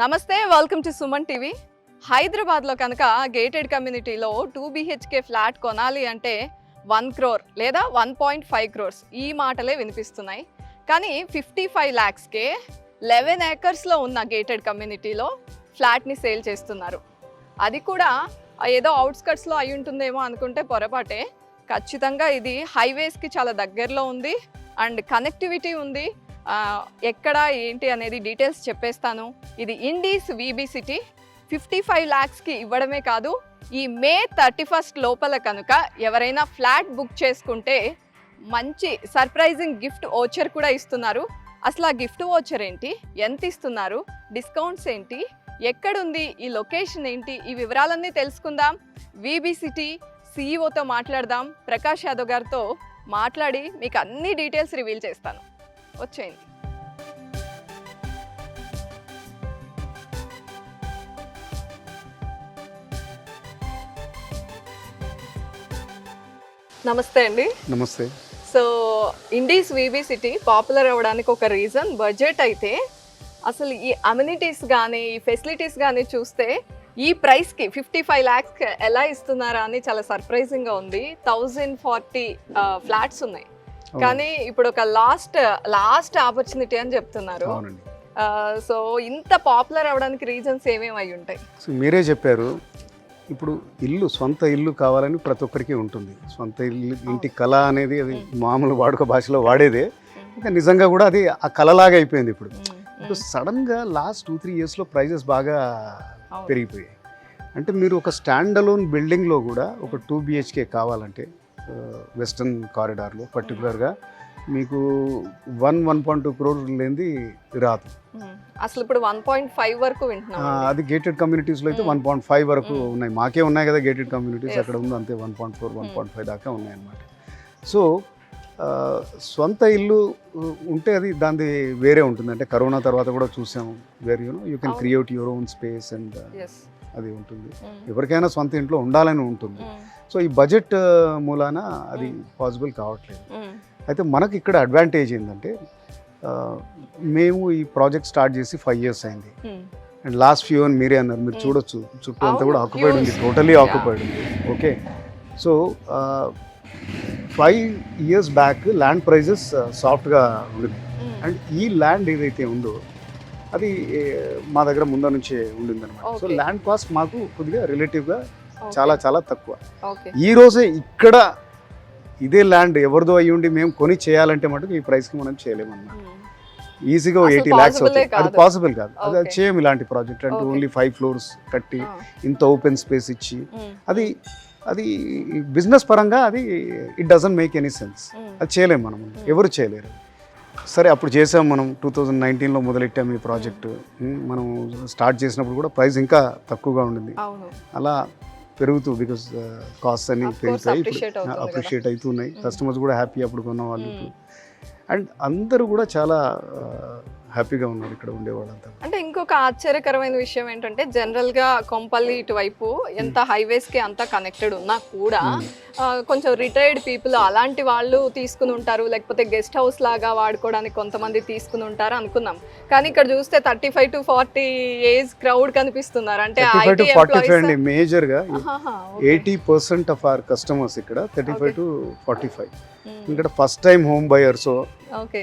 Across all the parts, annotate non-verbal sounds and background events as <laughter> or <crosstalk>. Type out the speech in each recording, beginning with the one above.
నమస్తే welcome to Suman TV. హైదరాబాద్లో కనుక గేటెడ్ కమ్యూనిటీలో టూ బీహెచ్కే ఫ్లాట్ కొనాలి అంటే వన్ క్రోర్ లేదా వన్ పాయింట్ ఫైవ్ క్రోర్స్ ఈ మాటలే వినిపిస్తున్నాయి. కానీ ఫిఫ్టీ ఫైవ్ ల్యాక్స్కే లెవెన్ ఏకర్స్లో ఉన్న గేటెడ్ కమ్యూనిటీలో ఫ్లాట్ని సేల్ చేస్తున్నారు. అది కూడా ఏదో అవుట్స్కట్స్లో అయి ఉంటుందేమో అనుకుంటే పొరపాటే. ఖచ్చితంగా ఇది హైవేస్కి చాలా దగ్గరలో ఉంది. అండ్ కనెక్టివిటీ ఉంది. ఎక్కడ ఏంటి అనేది డీటెయిల్స్ చెప్పేస్తాను. ఇది Indis VB City fifty five ల్యాక్స్కి ఇవ్వడమే కాదు ఈ మే థర్టీ ఫస్ట్ లోపల కనుక ఎవరైనా ఫ్లాట్ బుక్ చేసుకుంటే మంచి సర్ప్రైజింగ్ గిఫ్ట్ ఓచర్ కూడా ఇస్తున్నారు. అసలు ఆ గిఫ్ట్ ఓచర్ ఏంటి? ఎంత ఇస్తున్నారు? డిస్కౌంట్స్ ఏంటి? ఎక్కడుంది? ఈ లొకేషన్ ఏంటి? ఈ వివరాలన్నీ తెలుసుకుందాం. వీబీ సిటీ సీఈఓతో మాట్లాడదాం. ప్రకాష్ యాదవ్ గారితో మాట్లాడి మీకు అన్ని డీటెయిల్స్ రివీల్ చేస్తాను. వచ్చేయండి నమస్తే అండి. నమస్తే. So Indis VB City popular అవ్వడానికి ఒక రీజన్ బడ్జెట్ అయితే అసలు ఈ అమ్యూనిటీస్ కానీ ఈ ఫెసిలిటీస్ కానీ చూస్తే ఈ ప్రైస్కి ఫిఫ్టీ ఫైవ్ ల్యాక్స్ ఎలా ఇస్తున్నారా అని చాలా సర్ప్రైజింగ్గా ఉంది. థౌజండ్ ఫార్టీ ఫ్లాట్స్ ఉన్నాయి. కానీ ఇప్పుడు ఒక లాస్ట్ లాస్ట్ ఆపర్చునిటీ అని చెప్తున్నారు. సో ఇంత పాపులర్ అవ్వడానికి రీజన్స్ ఏమేమి అయి ఉంటాయి? సో మీరే చెప్పారు ఇప్పుడు ఇల్లు సొంత ఇల్లు కావాలని ప్రతి ఒక్కరికి ఉంటుంది. సొంత ఇల్లు ఇంటి కళ అనేది అది మామూలు వాడుక భాషలో వాడేదే. ఇంకా నిజంగా కూడా అది ఆ కళలాగా అయిపోయింది ఇప్పుడు. ఇప్పుడు సడన్గా లాస్ట్ టూ త్రీ ఇయర్స్లో ప్రైజెస్ బాగా. పెరిగిపోయాయి. అంటే మీరు ఒక స్టాండ్ అలోన్ బిల్డింగ్లో కూడా ఒక టూ బిహెచ్కే కావాలంటే వెస్టర్న్ కారిడార్లో పర్టికులర్గా మీకు one one point two crore లేనిది రాదు మ్మ్. అసలు ఇప్పుడు వన్ పాయింట్ ఫైవ్ వరకు అది గేటెడ్ కమ్యూనిటీస్లో అయితే. వన్ పాయింట్ ఫైవ్ వరకు మ్మ్. ఉన్నాయి మాకే ఉన్నాయి కదా గేటెడ్ కమ్యూనిటీస్. అక్కడ ఉంది అంతే one point four one. Point five దాకా ఉన్నాయి అన్నమాట సో సొంత ఇల్లు ఉంటే అది దాని వేరే ఉంటుంది అంటే కరోనా తర్వాత కూడా చూసాము where you know you can. Create your own space and అది ఉంటుంది. ఎవరికైనా సొంత ఇంట్లో ఉండాలని ఉంటుంది. సో ఈ బడ్జెట్ మూలాన అది. పాసిబుల్ కావట్లేదు. అయితే మనకి ఇక్కడ అడ్వాంటేజ్ ఏంటంటే మేము ఈ ప్రాజెక్ట్ స్టార్ట్ చేసి ఫైవ్ ఇయర్స్ అయింది. అండ్ లాస్ట్ ఫ్యూ అని మీరే అన్నారు. మీరు. చూడొచ్చు. చుట్టూ అంతా కూడా ఆక్యుపైడ్ ఉంది. టోటలీ. ఆక్యుపైడ్ ఉంది. Okay. So five years back land prices సాఫ్ట్గా ఉండింది అండ్ ఈ ల్యాండ్ ఏదైతే ఉందో అది మా దగ్గర ముందు నుంచే ఉండింది అనమాట సో. ల్యాండ్ కాస్ట్ మాకు కొద్దిగా రిలేటివ్గా చాలా చాలా తక్కువ. ఈ రోజే ఇక్కడ ఇదే ల్యాండ్ ఎవరిదో అయ్యి ఉండి మేము కొని చేయాలంటే మటుకు ఈ ప్రైస్కి మనం చేయలేమన్నమాట. ఈజీగా అసలు ఎయిటీ ల్యాక్స్ అవుతాయి అది. పాసిబుల్ కాదు. అది. చేయం ఇలాంటి ప్రాజెక్ట్ అంటే. ఓన్లీ ఫైవ్ ఫ్లోర్స్ కట్టి ఇంత ఓపెన్ స్పేస్ ఇచ్చి అది అది బిజినెస్ పరంగా అది it doesn't make any sense అది చేయలేము మనం. ఎవరు చేయలేరు. సరే అప్పుడు చేసాం మనం. టూ థౌజండ్ నైన్టీన్లో మొదలెట్టాం ఈ ప్రాజెక్ట్. మనం స్టార్ట్ చేసినప్పుడు కూడా ప్రైస్ ఇంకా తక్కువగా ఉండింది. అలా పెరుగుతూ బికాస్ కాస్ట్ అన్ని పెరుగుతాయి. అప్రిషియేట్ అవుతున్నాయి. కస్టమర్స్ కూడా హ్యాపీ అప్పుడు కొన్న వాళ్ళు. అండ్ అందరూ కూడా చాలా హ్యాపీగా ఉన్నారు ఇక్కడ ఉండే వాళ్ళంతా. అంటే ఇంకొక ఆశ్చర్యకరమైన విషయం ఏంటంటే జనరల్గా కొంపల్లి ఇటువైపు ఎంత హైవేస్కి అంతా కనెక్టెడ్ ఉన్నా కూడా Mm. ఆ, కొంచెం రిటైర్డ్ పీపుల్ అలాంటి వాళ్ళు తీసుకుని ఉంటారు లేకపోతే గెస్ట్ హౌస్ లాగా వాడుకోవడానికి కొంతమంది తీసుకుని ఉంటారు అనుకున్నాం కానీ ఇక్కడ చూస్తే thirty five to forty age crowd కనిపిస్తున్నారు అంటే thirty five to IT forty five అండి employees- మేజర్గా ఆహాహా, okay. Eighty percent of our customers ఇక్కడ thirty five. To forty five ఇక్కడ ఫస్ట్ టైం హోమ్ బయర్స్.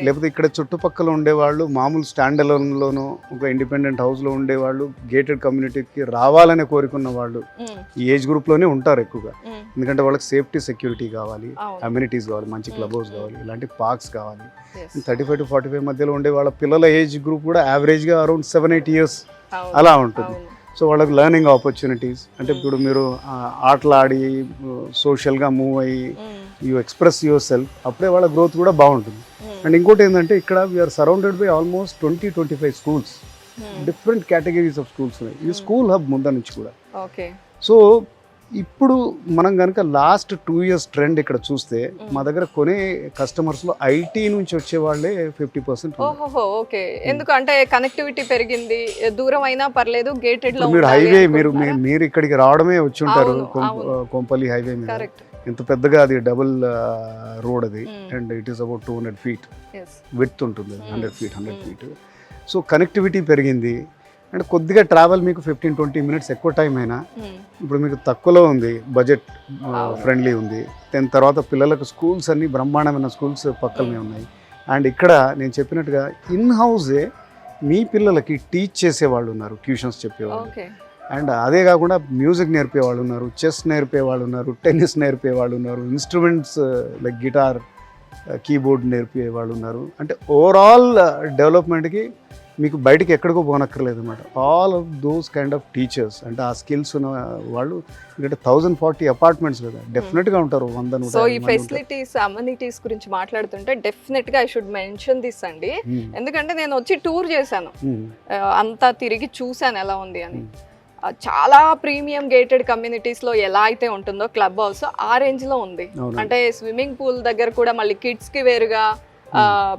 లేకపోతే ఇక్కడ చుట్టుపక్కల ఉండేవాళ్ళు మామూలు స్టాండ్ లోను ఒక ఇండిపెండెంట్ హౌస్లో ఉండేవాళ్ళు గేటెడ్ కమ్యూనిటీకి రావాలనే కోరుకున్న వాళ్ళు ఈ ఏజ్ గ్రూప్లోనే ఉంటారు ఎక్కువగా. ఎందుకంటే వాళ్ళకి సేఫ్టీ సెక్యూరిటీ కావాలి. అమ్యూనిటీస్ కావాలి మంచి క్లబ్ హౌస్ కావాలి ఇలాంటి పార్క్స్ కావాలి. Thirty five to forty five మధ్యలో ఉండే వాళ్ళ పిల్లల ఏజ్ గ్రూప్ కూడా యావరేజ్గా అరౌండ్ సెవెన్ ఎయిట్ ఇయర్స్ అలా ఉంటుంది. సో వాళ్ళకి లెర్నింగ్ ఆపర్చునిటీస్ అంటే ఇప్పుడు మీరు ఆ, ఆటలాడి సోషల్గా మూవ్ అయ్యి యూ ఎక్స్ప్రెస్ యువర్ సెల్ఫ్ అప్పుడే వాళ్ళ గ్రోత్ కూడా బాగుంటుంది. అండ్ ఇంకోటి ఏంటంటే ఇక్కడ we are surrounded by almost twenty twenty five schools. Different categories of schools ఉన్నాయి. ఇది Hmm. స్కూల్ హబ్ ముందు నుంచి కూడా. ఓకే సో ఇప్పుడు మనం కనుక లాస్ట్ టూ ఇయర్స్ ట్రెండ్ ఇక్కడ చూస్తే Mm. మా దగ్గర కొనే కస్టమర్స్లో ఐటీ నుంచి వచ్చే వాళ్ళే ఫిఫ్టీ పర్సెంట్ ఓకే ఎందుకంటే కనెక్టివిటీ పెరిగింది. దూరం అయినా పర్లేదు గేటెడ్లో మీరు హైవే మీరు మీరు ఇక్కడికి రావడమే వచ్చి ఉంటారు. కొంపల్లి హైవే మీద. ఎంత పెద్దగా అది డబుల్ రోడ్ అది. Mm. And it is about two hundred feet. With ఉంటుంది. Hundred feet hundred Mm. Feet. So connectivity పెరిగింది. అంటే కొద్దిగా ట్రావెల్ మీకు ఫిఫ్టీన్ ట్వంటీ మినిట్స్ ఎక్కువ టైం అయినా ఇప్పుడు మీకు తక్కువలో ఉంది బడ్జెట్. ఫ్రెండ్లీ ఉంది. దాని తర్వాత పిల్లలకు స్కూల్స్ అన్ని బ్రహ్మాండమైన స్కూల్స్ పక్కనే ఉన్నాయి. అండ్ ఇక్కడ నేను చెప్పినట్టుగా ఇన్ హౌసే మీ పిల్లలకి టీచ్ చేసేవాళ్ళు ఉన్నారు ట్యూషన్స్ చెప్పేవాళ్ళు. అండ్ అదే కాకుండా మ్యూజిక్ నేర్పే వాళ్ళు ఉన్నారు చెస్ నేర్పే వాళ్ళు ఉన్నారు టెన్నిస్ నేర్పే వాళ్ళు ఉన్నారు ఇన్స్ట్రుమెంట్స్ లైక్ గిటార్ కీబోర్డ్ నేర్పే వాళ్ళు ఉన్నారు. అంటే ఓవరాల్ డెవలప్మెంట్కి మీకు బయటికి ఎక్కడికో పోనక్కర్లేదు అనమాట all of those kind of teachers అంటే ఆ స్కిల్స్ ఉన్న వాళ్ళు ఎందుకంటే థౌజండ్ ఫార్టీ అపార్ట్మెంట్స్ కదా డెఫినెట్గా ఉంటారు వంద సో ఈ. ఫెసిలిటీస్ అమ్యూనిటీస్ గురించి మాట్లాడుతుంటే డెఫినెట్గా ఐ షుడ్ మెన్షన్ దిస్ అండి. మ్మ్. ఎందుకంటే నేను వచ్చి టూర్ చేశాను. ఆ, అంతా తిరిగి చూశాను ఎలా ఉంది అని. చాలా ప్రీమియం గేటెడ్ కమ్యూనిటీస్లో ఎలా అయితే ఉంటుందో క్లబ్ హౌస్ ఆ రేంజ్లో ఉంది. అంటే స్విమ్మింగ్ పూల్ దగ్గర కూడా మళ్ళీ కిడ్స్కి వేరుగా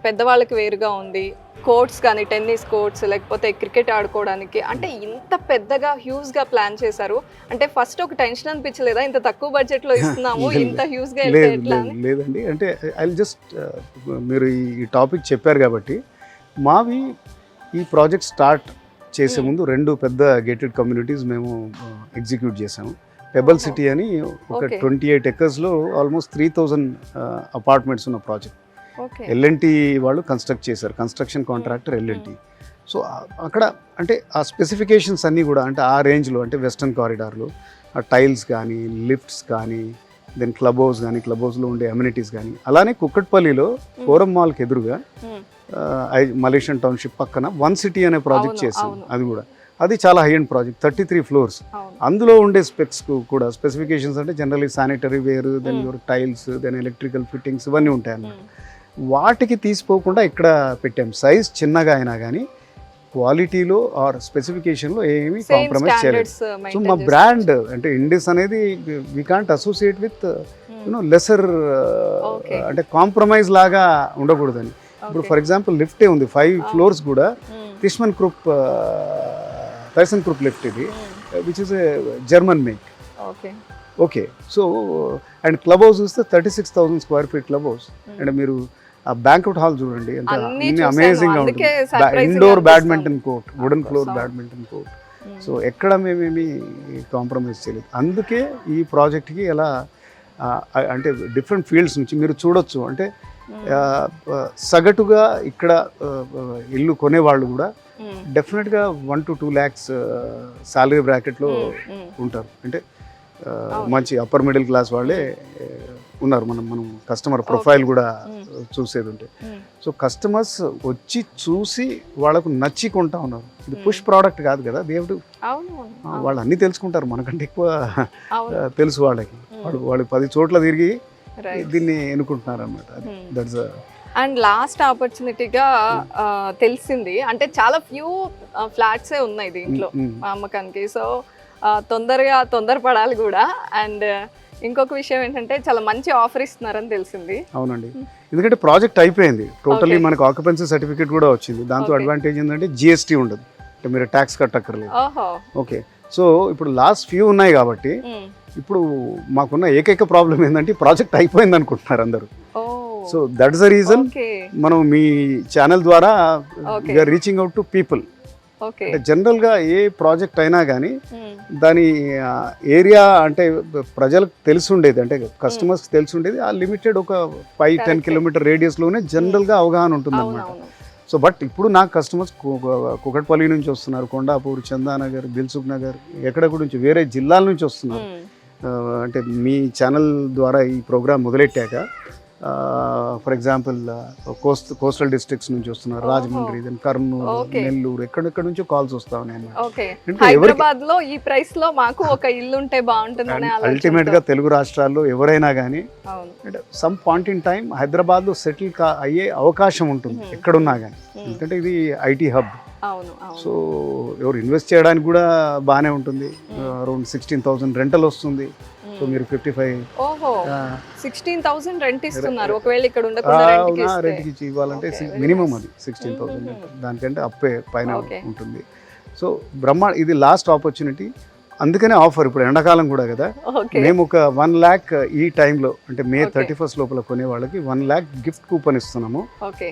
పెద్దవాళ్ళకి వేరుగా ఉంది. కోర్ట్స్ కానీ టెన్నిస్ కోర్ట్స్ లేకపోతే క్రికెట్ ఆడుకోవడానికి. అంటే ఇంత పెద్దగా హ్యూజ్గా ప్లాన్ చేశారు. అంటే ఫస్ట్ ఒక టెన్షన్ అనిపించలేదా? ఇంత తక్కువ బడ్జెట్లో ఇస్తున్నాము <laughs> ఇంత హ్యూజ్గా వెళ్తే లేదు ఎట్లా లేదు అని? లేదండి. అంటే ఐ జస్ట్ మీరు ఈ టాపిక్ చెప్పారు కాబట్టి మావి ఈ ప్రాజెక్ట్ స్టార్ట్ చేసే. ముందు రెండు పెద్ద గేటెడ్ కమ్యూనిటీస్ మేము ఎగ్జిక్యూట్ చేసాము పెబల్. సిటీ అని ఒక. ట్వంటీ ఎయిట్ ఎకర్స్లో ఆల్మోస్ట్ త్రీ థౌజండ్ అపార్ట్మెంట్స్ ఉన్న ప్రాజెక్ట్ ఎల్ఎన్టీ వాళ్ళు కన్స్ట్రక్ట్ చేశారు కన్స్ట్రక్షన్ కాంట్రాక్టర్ ఎల్ఎన్టీ సో అక్కడ అంటే ఆ స్పెసిఫికేషన్స్ అన్నీ కూడా అంటే ఆ రేంజ్లో అంటే వెస్టర్న్ కారిడార్లో ఆ టైల్స్ కానీ లిఫ్ట్స్ కానీ దెన్ క్లబ్ హౌస్ కానీ క్లబ్ హౌస్లో ఉండే అమ్యూనిటీస్ కానీ అలానే కుక్కట్పల్లిలో ఫోరం మాల్కి ఎదురుగా. మలేషియన్ టౌన్షిప్ పక్కన వన్ సిటీ అనే ప్రాజెక్ట్ చేసాం. అది కూడా. అది చాలా high and project thirty three floors అందులో ఉండే స్పెక్స్ కూడా స్పెసిఫికేషన్స్ అంటే generally sanitary ware then Hmm. Your tiles then electrical fittings ఇవన్నీ ఉంటాయి అన్నమాట. మ్మ్. వాటికి తీసిపోకుండా ఇక్కడ పెట్టాం. సైజ్ చిన్నగా అయినా కానీ క్వాలిటీలో ఆర్ స్పెసిఫికేషన్లో ఏమీ కాంప్రమైజ్ చేయలేదు. సో మెయింటైన్ మా బ్రాండ్ అంటే ఇండిస్ అనేది we can't associate with you know lesser. అంటే కాంప్రమైజ్ లాగా ఉండకూడదని. ఇప్పుడు ఫర్ ఎగ్జాంపుల్ లిఫ్టే ఉంది ఫైవ్ Ah. ఫ్లోర్స్ కూడా Tishman group Thyssen group lift ఇది which is German make okay okay so and club house చూస్తే thirty six thousand square feet club house and మీరు ఆ బ్యాంక్అవుట్ హాల్ చూడండి ఎంత అన్నీ. అమేజింగ్గా ఉంటుంది. Indoor. Badminton court wooden floor. Badminton court so ఎక్కడ మేమేమి కాంప్రమైజ్ చేయలేదు. అందుకే ఈ ప్రాజెక్ట్కి ఎలా అంటే డిఫరెంట్ ఫీల్డ్స్ నుంచి మీరు చూడొచ్చు. అంటే సగటుగా ఇక్కడ ఇల్లు కొనేవాళ్ళు కూడా డెఫినెట్గా one to two lakhs salary బ్రాకెట్లో ఉంటారు. అంటే. మంచి అప్పర్ మిడిల్ క్లాస్ వాళ్ళే ఉన్నారు. మనం మనం కస్టమర్ ప్రొఫైల్ కూడా. చూసేది ఉంటే. సో కస్టమర్స్ వచ్చి చూసి వాళ్ళకు నచ్చి కొంటా ఉన్నారు. ఇది. పుష్ ప్రోడక్ట్ కాదు కదా దేవుడు. వాళ్ళు అన్నీ తెలుసుకుంటారు. మనకంటే ఎక్కువ తెలుసు వాళ్ళకి. వాళ్ళు వాళ్ళు పది చోట్ల తిరిగి దీన్ని ఎన్నుకుంటున్నారు అనమాట Hmm. దట్స్ అండ్ లాస్ట్ ఆపర్చునిటీగా తెలిసింది. అంటే చాలా ఫ్యూ ఫ్లాట్సే ఉన్నాయి దీంట్లో మా అమ్మకానికి. సో తొందరగా తొందరపడాలి కూడా. అండ్ ఇంకొక విషయం ఏంటంటే చాలా మంచి ఆఫర్ ఇస్తున్నారని తెలిసింది. అవునండి. ఎందుకంటే ప్రాజెక్ట్ అయిపోయింది. టోటల్లీ. మనకు ఆక్యుపెన్సీ సర్టిఫికేట్ కూడా వచ్చింది. దాంతో. అడ్వాంటేజ్ ఏంటంటే జిఎస్టీ ఉండదు. అంటే మీరు ట్యాక్స్ కట్టక్కర్లేదు. ఓకే సో ఇప్పుడు లాస్ట్ ఫ్యూ ఉన్నాయి కాబట్టి. ఇప్పుడు మాకున్న ఏకైక ప్రాబ్లం ఏంటంటే ప్రాజెక్ట్ అయిపోయింది అనుకుంటున్నారు అందరూ. సో దట్స్ ద రీజన్ మనం మీ ఛానల్ ద్వారా. We are reaching out to people జనరల్గా ఏ ప్రాజెక్ట్ అయినా కానీ మ్మ్. దాని ఏరియా అంటే ప్రజలకు తెలిసి ఉండేది అంటే కస్టమర్స్ తెలిసి ఉండేది ఆ లిమిటెడ్ ఒక ఫైవ్ టెన్. కిలోమీటర్ రేడియస్లోనే జనరల్గా అవగాహన ఉంటుంది అనమాట సో బట్ ఇప్పుడు నాకు కస్టమర్స్ కుకట్పల్లి నుంచి వస్తున్నారు కొండాపూర్ చందానగర్ దిల్సుఖ్ నగర్ ఎక్కడెక్కడ నుంచి వేరే జిల్లాల నుంచి వస్తున్నారు. ఆ, అంటే మీ ఛానల్ ద్వారా ఈ programme మొదలెట్టాక for example coast coastal districts నుంచి వస్తున్నారు. రాజమండ్రి దెన్ కర్నూలు. నెల్లూరు ఎక్కడెక్కడ నుంచో కాల్స్ వస్తా ఉన్నాయి అన్నమాట. ఓకే అంటే ఎవరికి హైదరాబాద్లో ఈ ప్రైస్లో మాకు ఒక ఇల్లు ఉంటే బాగుంటుందని అల్టిమేట్గా తెలుగు రాష్ట్రాల్లో ఎవరైనా కానీ సమ్ పాయింట్ ఇన్ టైం హైదరాబాద్లో సెటిల్ అయ్యే అవకాశం ఉంటుంది. ఎక్కడున్నా కానీ. ఎందుకంటే ఇది ఐటీ హబ్ సో ఎవరు ఇన్వెస్ట్ చేయడానికి కూడా బాగానే ఉంటుంది. అరౌండ్ సిక్స్టీన్ థౌసండ్ రెంటల్ వస్తుంది సో. మీరు fifty five sixteen thousand rent ఇస్తున్నారు ఒకవేళ ఇక్కడ ఉండకుండా రెంట్కి ఇచ్చి ఇవ్వాలంటే మినిమం. అది సిక్స్టీన్ థౌసండ్ Mhm. దానికంటే అప్పే పైన. ఉంటుంది సో బ్రహ్మ ఇది లాస్ట్ ఆపర్చునిటీ అందుకనే ఆఫర్ ఇప్పుడు ఎండాకాలం కూడా కదా. మేము ఒక వన్ ల్యాక్ ఈ టైంలో అంటే మే. థర్టీ ఫస్ట్ లోపల కొనే వాళ్ళకి వన్ ల్యాక్ గిఫ్ట్ కూపన్ ఇస్తున్నాము.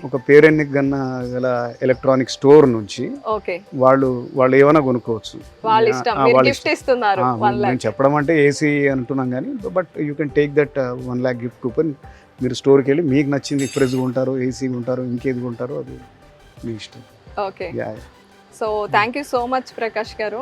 ఒక పేరెంట్కి గన్న గల ఎలక్ట్రానిక్ స్టోర్ నుంచి వాళ్ళు వాళ్ళు ఏమైనా కొనుక్కోవచ్చు. మేము చెప్పడం అంటే ఏసీ అంటున్నాం కానీ but you can take that one lakh gift coupon. మీరు స్టోర్కి వెళ్ళి మీకు నచ్చింది ఫ్రిడ్జ్ ఉంటారు ఏసీ ఉంటారు ఇంకేది ఉంటారు అది మీ ఇష్టం. Okay. Yeah so thank you so much Prakash garu.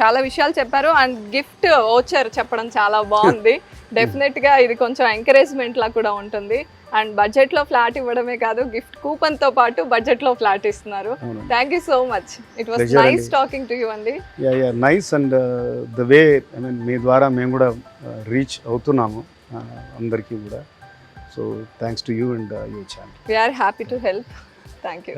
చాలా విషయాలు చెప్పారు. అండ్ గిఫ్ట్ ఓచర్ చెప్పడం చాలా బాగుంది. <laughs> డెఫినెట్గా ఇది కొంచెం ఎంకరేజ్మెంట్ లా కూడా ఉంటుంది. అండ్ బడ్జెట్లో ఫ్లాట్ ఇవ్వడమే కాదు గిఫ్ట్ కూపన్తో పాటు బడ్జెట్లో ఫ్లాట్ ఇస్తున్నారు. Thank you so much it was nice. Talking to you అండి nice and the way I mean మీ ద్వారా మేము కూడా రీచ్ అవుతున్నాము uh, అందరికీ కూడా. So thanks to you and your channel we are happy to help thank you.